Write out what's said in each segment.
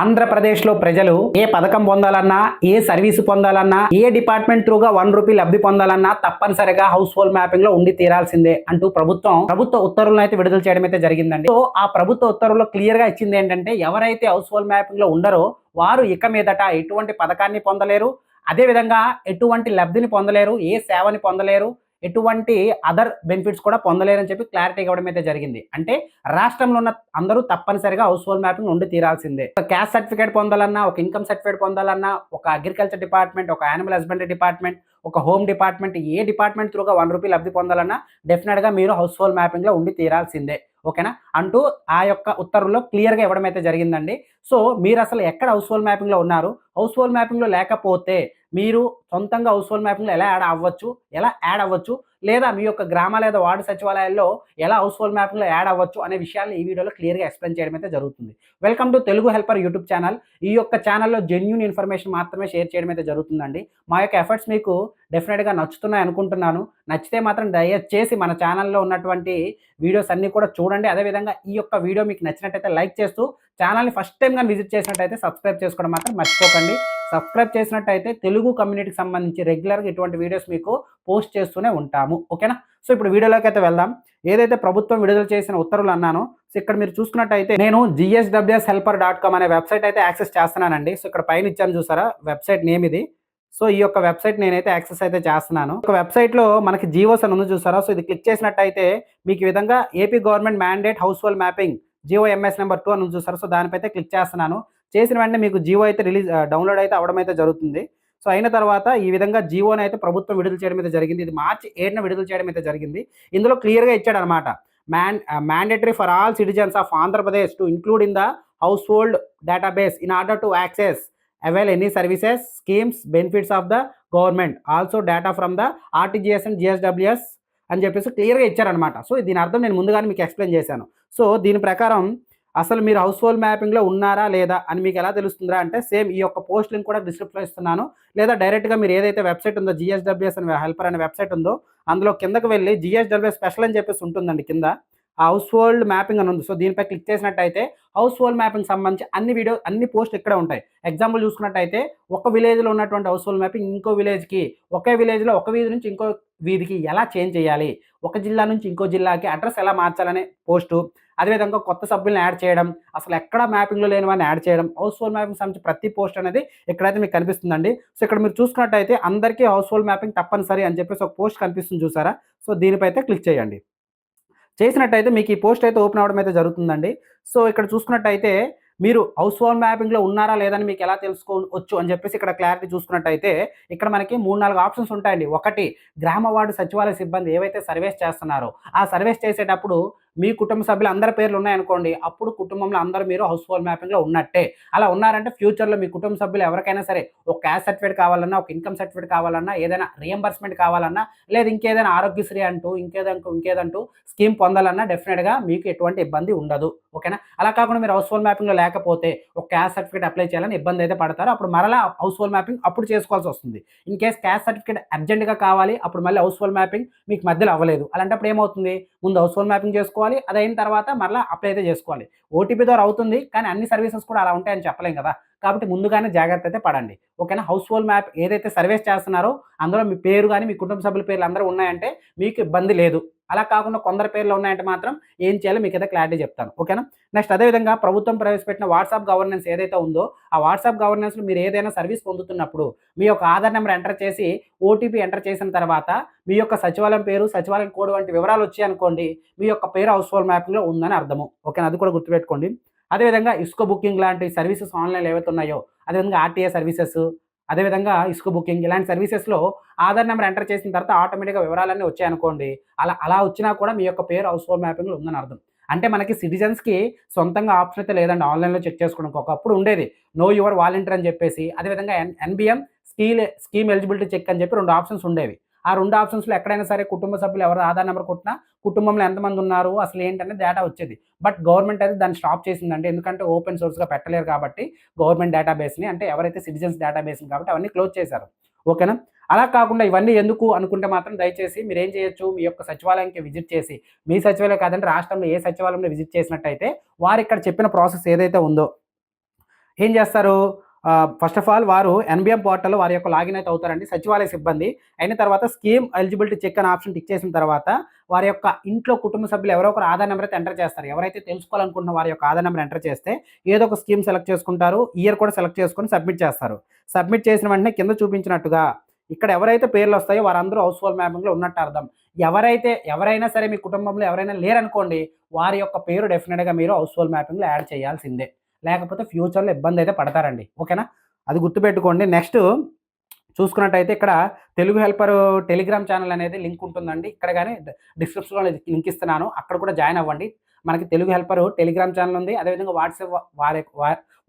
ఆంధ్రప్రదేశ్లో ప్రజలు ఏ పథకం పొందాలన్నా ఏ సర్వీస్ పొందాలన్నా ఏ డిపార్ట్మెంట్ త్రూగా వన్ రూపీ లబ్ధి పొందాలన్నా తప్పనిసరిగా హౌస్ హోల్డ్ మ్యాపింగ్లో ఉండి తీరాల్సిందే అంటూ ప్రభుత్వం ప్రభుత్వ ఉత్తర్వులను అయితే విడుదల చేయడం అయితే జరిగిందండి. సో ఆ ప్రభుత్వ ఉత్తర్వులు క్లియర్గా ఇచ్చింది ఏంటంటే ఎవరైతే హౌస్ హోల్డ్ మ్యాపింగ్లో ఉండరో వారు ఇక మీదట ఎటువంటి పథకాన్ని పొందలేరు. అదే విధంగా ఎటువంటి లబ్ధిని పొందలేరు ఏ సేవని పొందలేరు. ఎటువంటి అదర్ బెనిఫిట్స్ కూడా పొందలేరని చెప్పి క్లారిటీ ఇవ్వడం అయితే జరిగింది. అంటే రాష్ట్రంలో ఉన్న అందరూ తప్పనిసరిగా హౌస్ హోల్డ్ మ్యాపింగ్ ఉండి తీరాల్సిందే. ఒక క్యాస్ట్ సర్టిఫికేట్ పొందాలన్నా ఒక ఇన్కమ్ సర్టిఫికేట్ పొందాలన్నా ఒక అగ్రికల్చర్ డిపార్ట్మెంట్ ఒక యానిమల్ హస్బెండరీ డిపార్ట్మెంట్ ఒక హోమ్ డిపార్ట్మెంట్ ఏ డిపార్ట్మెంట్ త్రూగా వన్ రూపీ లబ్ధి పొందాలన్నా డెఫినెట్గా మీరు హౌస్ హోల్డ్ మ్యాపింగ్లో ఉండి తీరాల్సిందే. ఓకేనా? అంటూ ఆ యొక్క ఉత్తర్వుల్లో క్లియర్గా ఇవ్వడం అయితే జరిగిందండి. సో మీరు అసలు ఎక్కడ హౌస్ హోల్డ్ మ్యాపింగ్లో ఉన్నారు? హౌస్ హోల్డ్ మ్యాపింగ్లో లేకపోతే మీరు సొంతంగా హౌస్ హోల్డ్ మ్యాపింగ్లో ఎలా యాడ్ అవ్వచ్చు? ఎలా యాడ్ అవ్వచ్చు? లేదా మీ యొక్క గ్రామ లేదా వార్డు సచివాలయాల్లో ఎలా హౌస్ హోల్డ్ మ్యాపింగ్లో యాడ్ అవ్వచ్చు అనే విషయాన్ని ఈ వీడియోలో క్లియర్గా ఎక్స్ప్లెయిన్ చేయడం అయితే జరుగుతుంది. Welcome to Telugu helper YouTube channel. ఈ యొక్క ఛానల్లో జెన్యున్ ఇన్ఫర్మేషన్ మాత్రమే షేర్ చేయడం అయితే జరుగుతుందండి. మా యొక్క ఎఫర్ట్స్ మీకు డెఫినెట్గా నచ్చుతున్నాయి అనుకుంటున్నాను. నచ్చితే మాత్రం దయచేసి మన ఛానల్లో ఉన్నటువంటి వీడియోస్ అన్నీ కూడా చూడండి. అదేవిధంగా ఈ యొక్క వీడియో మీకు నచ్చినట్టయితే లైక్ చేస్తూ ఛానల్ని ఫస్ట్ టైం కానీ విజిట్ చేసినట్టయితే సబ్స్క్రైబ్ చేసుకోవడం మాత్రం మర్చిపోకండి. సబ్స్క్రైబ్ చేసినట్టయితే తెలుగు కమ్యూనిటీకి సంబంధించి రెగ్యులర్గా ఇటువంటి వీడియోస్ మీకు పోస్ట్ చేస్తూనే ఉంటాము. ఓకేనా? సో ఇప్పుడు వీడియోలోకి అయితే వెళ్దాం. ఏదైతే ప్రభుత్వం విడుదల చేసిన ఉత్తర్వులు అన్నానో సో ఇక్కడ మీరు చూసుకున్నట్టయితే నేను జిఎస్డబ్ల్యూఎస్ హెల్పర్ డాట్ కామ్ అనే వెబ్సైట్ అయితే యాక్సెస్ చేస్తున్నానండి. సో ఇక్కడ పైన ఇచ్చాను చూసారా? వెబ్సైట్ నేమ్ ఇది. సో ఈ యొక్క వెబ్సైట్ నేనైతే యాక్సెస్ అయితే చేస్తున్నాను. ఒక వెబ్సైట్లో మనకి జియోస్ అని ఉంది చూసారా? సో ఇది క్లిక్ చేసినట్టయితే మీకు ఈ విధంగా AP government mandate household mapping GO MS number two అని చూసారు? సో దానిపై అయితే క్లిక్ చేస్తున్నాను. చేసిన వెంటనే మీకు జియో అయితే రిలీజ్ డౌన్లోడ్ అయితే అవడం అయితే జరుగుతుంది. సో అయిన తర్వాత ఈ విధంగా జియోని అయితే ప్రభుత్వం విడుదల చేయడం అయితే జరిగింది. ఇది మార్చి ఏడున విడుదల చేయడం అయితే జరిగింది. ఇందులో క్లియర్గా ఇచ్చాడు అనమాట man mandatory for all citizens of Andhra Pradesh to include in the household database in order to access avail any services schemes benefits of the government also data from the RTGS and GSWS అని చెప్పేసి క్లియర్గా ఇచ్చారనమాట so దీని అర్థం నేను ముందుగానే మీకు explain చేశాను. సో దీని ప్రకారం అసలు మీరు హౌస్ హోల్డ్ మ్యాపింగ్లో ఉన్నారా లేదా అని మీకు ఎలా తెలుస్తుందా అంటే సేమ్ ఈ యొక్క పోస్ట్ లింక్ కూడా డిస్క్రిప్షన్లో ఇస్తున్నాను. లేదా డైరెక్ట్గా మీరు ఏదైతే వెబ్సైట్ ఉందో జిఎస్డబ్ల్యూఎస్ అనే హెల్పర్ అనే వెబ్సైట్ ఉందో అందులో కిందకు వెళ్ళి జిఎస్డబ్ల్యూఎస్ స్పెషల్ అని చెప్పేసి ఉంటుందండి కింద. హౌస్ హోల్డ్ మ్యాపింగ్ అని ఉంది. సో దీనిపై క్లిక్ చేసినట్టయితే హౌస్ హోల్డ్ మ్యాపింగ్ సంబంధించి అన్ని వీడియో అన్ని పోస్ట్ ఇక్కడ ఉంటాయి. ఎగ్జాంపుల్ చూసుకున్నట్టయితే ఒక విలేజ్లో ఉన్నటువంటి హౌస్ హోల్డ్ మ్యాపింగ్ ఇంకో విలేజ్కి ఒకే విలేజ్లో ఒక వీధి నుంచి ఇంకో వీధికి ఎలా చేంజ్ చేయాలి? ఒక జిల్లా నుంచి ఇంకో జిల్లాకి అడ్రస్ ఎలా మార్చాలనే పోస్టు అదేవిధంగా కొత్త సభ్యులను యాడ్ చేయడం అసలు ఎక్కడ మ్యాపింగ్లో లేని వాడిని యాడ్ చేయడం హౌస్ హోల్డ్ మ్యాపింగ్ సంబంధించి ప్రతి పోస్ట్ అనేది ఇక్కడైతే మీకు కనిపిస్తుందండి. సో ఇక్కడ మీరు చూసుకున్నట్టయితే అందరికీ హౌస్ హోల్డ్ మ్యాపింగ్ తప్పనిసరి అని చెప్పేసి ఒక పోస్ట్ కనిపిస్తుంది చూసారా? సో దీనిపై అయితే క్లిక్ చేయండి. చేసినట్టయితే మీకు ఈ పోస్ట్ అయితే ఓపెన్ అవ్వడం అయితే జరుగుతుందండి. సో ఇక్కడ చూసుకున్నట్టయితే మీరు హౌస్ హోల్డ్ మ్యాపింగ్లో ఉన్నారా లేదని మీకు ఎలా తెలుసుకోవచ్చు అని చెప్పేసి ఇక్కడ క్లారిటీ చూసుకున్నట్టయితే ఇక్కడ మనకి మూడు నాలుగు ఆప్షన్స్ ఉంటాయండి. ఒకటి గ్రామ వార్డు సచివాలయ సిబ్బంది ఏవైతే సర్వేస్ చేస్తున్నారో ఆ సర్వేస్ చేసేటప్పుడు మీ కుటుంబ సభ్యులు అందరి పేర్లు ఉన్నాయనుకోండి అప్పుడు కుటుంబంలో అందరూ మీరు హౌస్ హోల్డ్ మ్యాపింగ్లో ఉన్నట్టే. అలా ఉన్నారంటే ఫ్యూచర్లో మీ కుటుంబ సభ్యులు ఎవరికైనా సరే ఒక క్యాస్ట్ సర్టిఫికేట్ కావాలన్నా ఒక ఇన్కమ్ సర్టిఫికేట్ కావాలన్నా ఏదైనా రియంబర్స్మెంట్ కావాలన్నా లేదా ఇంకేదైనా ఆరోగ్యశ్రీ అంటూ ఇంకేదంటూ ఇంకేదంటూ స్కీమ్ పొందాలన్నా డెఫినెట్గా మీకు ఎటువంటి ఇబ్బంది ఉండదు. ఓకేనా? అలా కాకుండా మీరు హౌస్ హోల్డ్ మ్యాపింగ్లో లేకపోతే ఒక క్యాస్ట్ సర్టిఫికేట్ అప్లై చేయాలని ఇబ్బంది అయితే పడతారు. అప్పుడు మరలా హౌస్ హోల్డ్ మ్యాపింగ్ అప్పుడు చేసుకోవాల్సి వస్తుంది. ఇన్ కేస్ క్యాస్ట్ సర్టిఫికేట్ అర్జెంట్గా కావాలి అప్పుడు మళ్ళీ హౌస్ హోల్డ్ మ్యాపింగ్ మీకు మధ్యలో అవ్వలేదు. అలాంటప్పుడు ఏమవుతుంది? ముందు హౌస్ హోల్డ్ మ్యాపింగ్ చేసుకోవాలి అది అయిన తర్వాత మరలా అప్లై అయితే చేసుకోవాలి. ఓటీపీ ద్వారా అవుతుంది కానీ అన్ని సర్వీసెస్ కూడా అలా ఉంటాయని చెప్పలేం కదా. కాబట్టి ముందుగానే జాగ్రత్త అయితే పడండి. ఓకేనా? హౌస్ హోల్డ్ మ్యాప్ ఏదైతే సర్వీస్ చేస్తున్నారో అందులో మీ పేరు కానీ మీ కుటుంబ సభ్యుల పేర్లు అందరూ ఉన్నాయంటే మీకు ఇబ్బంది లేదు. అలా కాకుండా కొందరు పేర్లు ఉన్నాయంటే మాత్రం ఏం చేయాలో మీకు అయితే క్లారిటీ చెప్తాను. ఓకేనా నెక్స్ట్ అదేవిధంగా ప్రభుత్వం ప్రవేశపెట్టిన వాట్సాప్ గవర్నెన్స్ ఏదైతే ఉందో ఆ వాట్సాప్ గవర్నెన్స్లో మీరు ఏదైనా సర్వీస్ పొందుతున్నప్పుడు మీ యొక్క ఆధార్ నెంబర్ ఎంటర్ చేసి ఓటీపీ ఎంటర్ చేసిన తర్వాత మీ యొక్క సచివాలయం పేరు సచివాలయం కోడ్ వంటి వివరాలు వచ్చాయి అనుకోండి మీ యొక్క పేరు హౌస్ హోల్డ్ మ్యాపింగ్లో ఉందని అర్థము. ఓకేనా అది కూడా గుర్తుపెట్టుకోండి. అదేవిధంగా ఇసుక బుకింగ్ లాంటి సర్వీసెస్ ఆన్లైన్ ఏవైతే ఉన్నాయో అదేవిధంగా ఆర్టీఏ సర్వీసెస్ అదేవిధంగా ఇసుక బుకింగ్ ఇలాంటి సర్వీసెస్లో ఆధార్ నెంబర్ ఎంటర్ చేసిన తర్వాత ఆటోమేటిక్గా వివరాలన్నీ వచ్చాయనుకోండి. అలా అలా వచ్చినా కూడా మీ యొక్క పేరు హౌస్ హోల్డ్ మ్యాపింగ్లో ఉందని అర్థం. అంటే మనకి సిటిజన్స్కి సొంతంగా ఆప్షన్ అయితే లేదండి. ఆన్లైన్లో చెక్ చేసుకోవడానికి ఒకప్పుడు ఉండేది. నో యువర్ వాలంటీర్ అని చెప్పేసి అదేవిధంగా N NBM skill scheme eligibility check అని చెప్పి రెండు ఆప్షన్స్ ఉండేవి. ఆ రెండు ఆప్షన్స్లో ఎక్కడైనా సరే కుటుంబ సభ్యులు ఎవరు ఆధార్ నెంబర్ కొట్టినా కుటుంబంలో ఎంతమంది ఉన్నారు అసలు ఏంటనే డేటా వచ్చేది. బట్ గవర్నమెంట్ అయితే దాన్ని స్టాప్ చేసిందండి. ఎందుకంటే ఓపెన్ సోర్స్గా పెట్టలేరు కాబట్టి గవర్నమెంట్ డేటాబేస్ని అంటే ఎవరైతే సిటిజన్స్ డేటాబేస్ని కాబట్టి అవన్నీ క్లోజ్ చేశారు. ఓకేనా అలా కాకుండా ఇవన్నీ ఎందుకు అనుకుంటే మాత్రం దయచేసి మీరు ఏం చేయొచ్చు? మీ యొక్క సచివాలయానికి విజిట్ చేసి మీ సచివాలయం కాదంటే రాష్ట్రంలో ఏ సచివాలయంలో విజిట్ చేసినట్టయితే వారు ఇక్కడ చెప్పిన ప్రాసెస్ ఏదైతే ఉందో ఏం చేస్తారు? ఫస్ట్ ఆఫ్ ఆల్ వారు ఎన్బిఎం పోర్టల్లో వారి యొక్క లాగిన్ అయితే అవుతారండి సచివాలయ సిబ్బంది. అయిన తర్వాత స్కీమ్ ఎలిజిబిలిటీ చెక్ అనే ఆప్షన్ టిక్ చేసిన తర్వాత వారి యొక్క ఇంట్లో కుటుంబ సభ్యులు ఎవరో ఒకరు ఆధార్ నెంబర్ అయితే ఎంటర్ చేస్తారు. ఎవరైతే తెలుసుకోవాలనుకుంటున్న వారి యొక్క ఆధార్ నెంబర్ ఎంటర్ చేస్తే ఏదో ఒక స్కీమ్ సెలెక్ట్ చేసుకుంటారు ఇయర్ కూడా సెలెక్ట్ చేసుకొని సబ్మిట్ చేస్తారు. సబ్మిట్ చేసిన వెంటనే కింద చూపించినట్టుగా ఇక్కడ ఎవరైతే పేర్లు వస్తాయో వారందరూ హౌస్ హోల్డ్ మ్యాపింగ్లో ఉన్నట్టు అర్థం. ఎవరైతే ఎవరైనా సరే మీ కుటుంబంలో ఎవరైనా లేరనుకోండి వారి యొక్క పేరు డెఫినెట్గా మీరు హౌస్ హోల్డ్ మ్యాపింగ్లో యాడ్ చేయాల్సిందే. లేకపోతే ఫ్యూచర్లో ఇబ్బంది అయితే పడతారండి. ఓకేనా? అది గుర్తుపెట్టుకోండి. నెక్స్ట్ చూసుకున్నట్టయితే ఇక్కడ తెలుగు హెల్పర్ టెలిగ్రామ్ ఛానల్ అనేది లింక్ ఉంటుందండి. ఇక్కడ కానీ డిస్క్రిప్షన్లో లింక్ ఇస్తున్నాను అక్కడ కూడా జాయిన్ అవ్వండి. మనకి తెలుగు హెల్పర్ టెలిగ్రామ్ ఛానల్ ఉంది. అదేవిధంగా వాట్సాప్ వాడే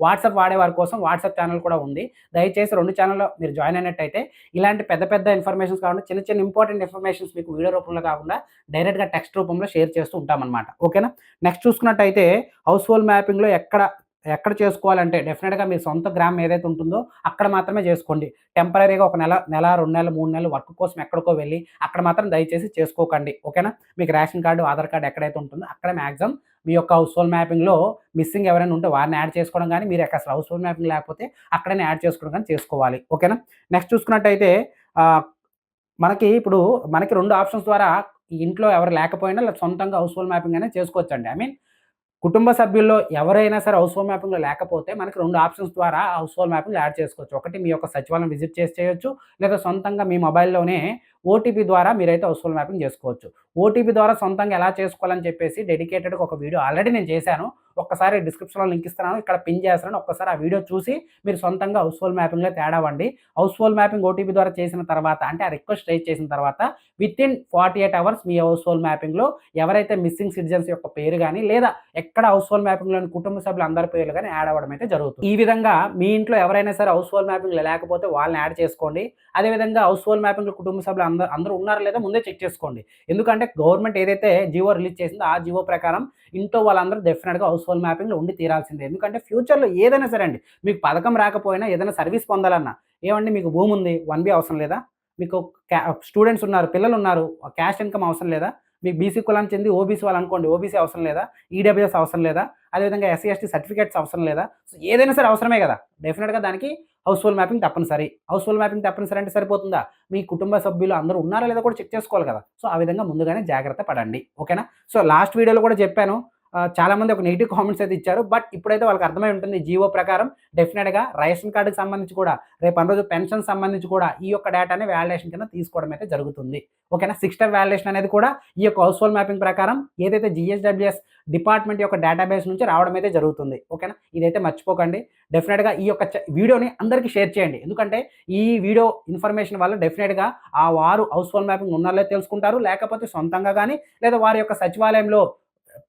వాట్సాప్ వాడే వారి కోసం వాట్సాప్ ఛానల్ కూడా ఉంది. దయచేసి రెండు ఛానల్లో మీరు జాయిన్ అయినట్టయితే ఇలాంటి పెద్ద పెద్ద ఇన్ఫర్మేషన్స్ కాకుండా చిన్న చిన్న ఇంపార్టెంట్ ఇన్ఫర్మేషన్స్ మీకు వీడియో రూపంలో కాకుండా డైరెక్ట్గా టెక్స్ట్ రూపంలో షేర్ చేస్తూ ఉంటామన్నమాట. ఓకేనా? నెక్స్ట్ చూసుకున్నట్టయితే హౌస్ హోల్డ్ మ్యాపింగ్లో ఎక్కడ ఎక్కడ చేసుకోవాలంటే డెఫినెట్గా మీ సొంత గ్రామం ఏదైతే ఉంటుందో అక్కడ మాత్రమే చేసుకోండి. టెంపరీగా ఒక నెల నెల రెండు నెలలు మూడు నెలలు వర్క్ కోసం ఎక్కడికో వెళ్ళి అక్కడ మాత్రం దయచేసి చేసుకోకండి. ఓకేనా? మీకు రేషన్ కార్డు ఆధార్ కార్డు ఎక్కడైతే ఉంటుందో అక్కడ మ్యాక్సిమం మీ యొక్క హౌస్ హోల్ మ్యాపింగ్లో మిస్సింగ్ ఎవరైనా ఉంటే వారిని యాడ్ చేసుకోవడం కానీ మీరు అసలు హౌస్ హోల్ మ్యాపింగ్ లేకపోతే అక్కడనే యాడ్ చేసుకోవడం కానీ చేసుకోవాలి. ఓకేనా? నెక్స్ట్ చూసుకున్నట్టయితే మనకి ఇప్పుడు మనకి రెండు ఆప్షన్స్ ద్వారా ఇంట్లో ఎవరు లేకపోయినా సొంతంగా హౌస్ హోల్ మ్యాపింగ్ అనేది చేసుకోవచ్చండి. ఐ మీన్ కుటుంబ సభ్యుల్లో ఎవరైనా సరే హౌస్ హోల్ మ్యాపింగ్లో లేకపోతే మనకి రెండు ఆప్షన్స్ ద్వారా హౌస్ హోల్ మ్యాపింగ్ యాడ్ చేసుకోవచ్చు. ఒకటి మీ యొక్క సచివాలయం విజిట్ చేసి చేయొచ్చు లేదా సొంతంగా మీ మొబైల్లోనే ఓటీపీ ద్వారా మీరైతే హౌస్ మ్యాపింగ్ చేసుకోవచ్చు. ఓటీపీ ద్వారా సొంతంగా ఎలా చేసుకోవాలని చెప్పేసి డెడికేటెడ్గా ఒక వీడియో ఆల్రెడీ నేను చేశాను. ఒక్కసారి డిస్క్రిప్షన్లో లింక్ ఇస్తున్నాను. ఇక్కడ పిన్ చేస్తున్నాను ఒక్కసారి ఆ వీడియో చూసి మీరు సొంతంగా హౌస్ హోల్ మ్యాపింగ్లో తేడా అవ్వండి హౌస్ హోల్ మ్యాపింగ్ ఓటీపీ ద్వారా చేసిన తర్వాత అంటే ఆ రిక్వెస్ట్ రేజ్ చేసిన తర్వాత within forty eight hours మీ హౌస్ హోల్ మ్యాపింగ్లో ఎవరైతే మిస్సింగ్ సిటిజన్స్ యొక్క పేరు కానీ లేదా ఎక్కడ హౌస్ హోల్ మ్యాపింగ్లోని కుటుంబ సభ్యులు అందరి పేర్లు కానీ యాడ్ అవ్వడం అయితే జరుగుతుంది. ఈ విధంగా మీ ఇంట్లో ఎవరైనా సరే హౌస్ హోల్ మ్యాపింగ్ లేకపోతే వాళ్ళని యాడ్ చేసుకోండి. అదేవిధంగా హౌస్ హోల్ మ్యాపింగ్ కుటుంబ సభ్యులు అందరూ అందరూ ఉన్నారా లేదా ముందే చెక్ చేసుకోండి. ఎందుకంటే గవర్నమెంట్ ఏదైతే జియో రిలీజ్ చేసిందో ఆ జియో ప్రకారం ఇంట్లో వాళ్ళందరూ డెఫినెట్గా హౌస్ హోల్డ్ మ్యాపింగ్లో ఉండి తీరాల్సిందే. ఎందుకంటే ఫ్యూచర్లో ఏదైనా సరే అండి మీకు పథకం రాకపోయినా ఏదైనా సర్వీస్ పొందాలన్నా ఏమండి మీకు భూమి ఉంది వన్ బి అవసరం లేదా? మీకు స్టూడెంట్స్ ఉన్నారు పిల్లలు ఉన్నారు క్యాష్ ఇన్కమ్ అవసరం లేదా? మీకు బీసీ కులానికి చెంది ఓబీసీ వాళ్ళు అనుకోండి ఓబీసీ అవసరం లేదా? ఈడబ్ల్యూఎస్ అవసరం లేదా? అదేవిధంగా ఎస్సీ ఎస్టీ సర్టిఫికేట్స్ అవసరం లేదా? సో ఏదైనా సరే అవసరమే కదా? డెఫినెట్గా దానికి హౌస్ మ్యాపింగ్ తప్పనిసరి. హౌస్ మ్యాపింగ్ తప్పనిసరి అంటే సరిపోతుందా? మీ కుటుంబ సభ్యులు అందరూ ఉన్నారా లేదా కూడా చెక్ చేసుకోవాలి కదా? సో ఆ విధంగా ముందుగానే జాగ్రత్త పడండి. ఓకేనా సో లాస్ట్ వీడియోలో కూడా చెప్పాను చాలామంది ఒక నెగిటివ్ కామెంట్స్ అయితే ఇచ్చారు. బట్ ఇప్పుడైతే వాళ్ళకి అర్థమై ఉంటుంది జీవో ప్రకారం డెఫినెట్గా రేషన్ కార్డుకి సంబంధించి కూడా రేపు రోజు పెన్షన్ సంబంధించి కూడా ఈ యొక్క డేటాని వ్యాలిడేషన్ కింద తీసుకోవడం అయితే జరుగుతుంది. ఓకేనా సిక్స్ స్టెప్ వ్యాలిడేషన్ అనేది కూడా ఈ యొక్క హౌస్ హోల్డ్ మ్యాపింగ్ ప్రకారం ఏదైతే జిఎస్డబ్ల్యూఎస్ డిపార్ట్మెంట్ యొక్క డేటాబేస్ నుంచి రావడం అయితే జరుగుతుంది. ఓకేనా ఇదైతే మర్చిపోకండి. డెఫినెట్గా ఈ యొక్క వీడియోని అందరికీ షేర్ చేయండి. ఎందుకంటే ఈ వీడియో ఇన్ఫర్మేషన్ వల్ల డెఫినెట్గా ఆ వారు హౌస్ హోల్డ్ మ్యాపింగ్ ఉన్నారో తెలుసుకుంటారు. లేకపోతే సొంతంగా కానీ లేదా వారి యొక్క సచివాలయంలో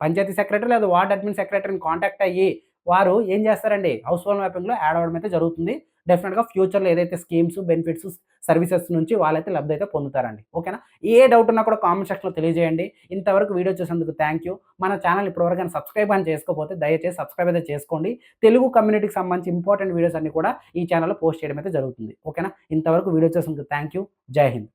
పంచాయతీ సెక్రటరీ లేదా వార్డ్ అడ్మిన్ సెక్రటరీని కాంటాక్ట్ అయ్యి వారు ఏం చేస్తారండి? హౌస్ హోల్డ్ మ్యాపింగ్లో యాడ్ అవ్వడం అయితే జరుగుతుంది. డెఫినెట్గా ఫ్యూచర్లో ఏదైతే స్కీమ్స్ బెనిఫిట్స్ సర్వీసెస్ నుంచి వాళ్ళైతే లబ్ధి అయితే పొందుతారండి. ఓకేనా? ఏ డౌట్ ఉన్నా కూడా కామెంట్ సెక్షన్లో తెలియజేయండి. ఇంతవరకు వీడియో చూసేందుకు థ్యాంక్ యూ. మన ఛానల్ ఇప్పటివరకు సబ్స్క్రైబ్ అని చేసుకోకపోతే దయచేసి సబ్స్క్రైబ్ అయితే చేసుకోండి. తెలుగు కమ్యూనిటీకి సంబంధించి ఇంపార్టెంట్ వీడియోస్ అన్ని కూడా ఈ ఛానల్లో పోస్ట్ చేయడం అయితే జరుగుతుంది. ఓకేనా? ఇంతవరకు వీడియో చూసేందుకు థ్యాంక్ యూ. జై హింద్.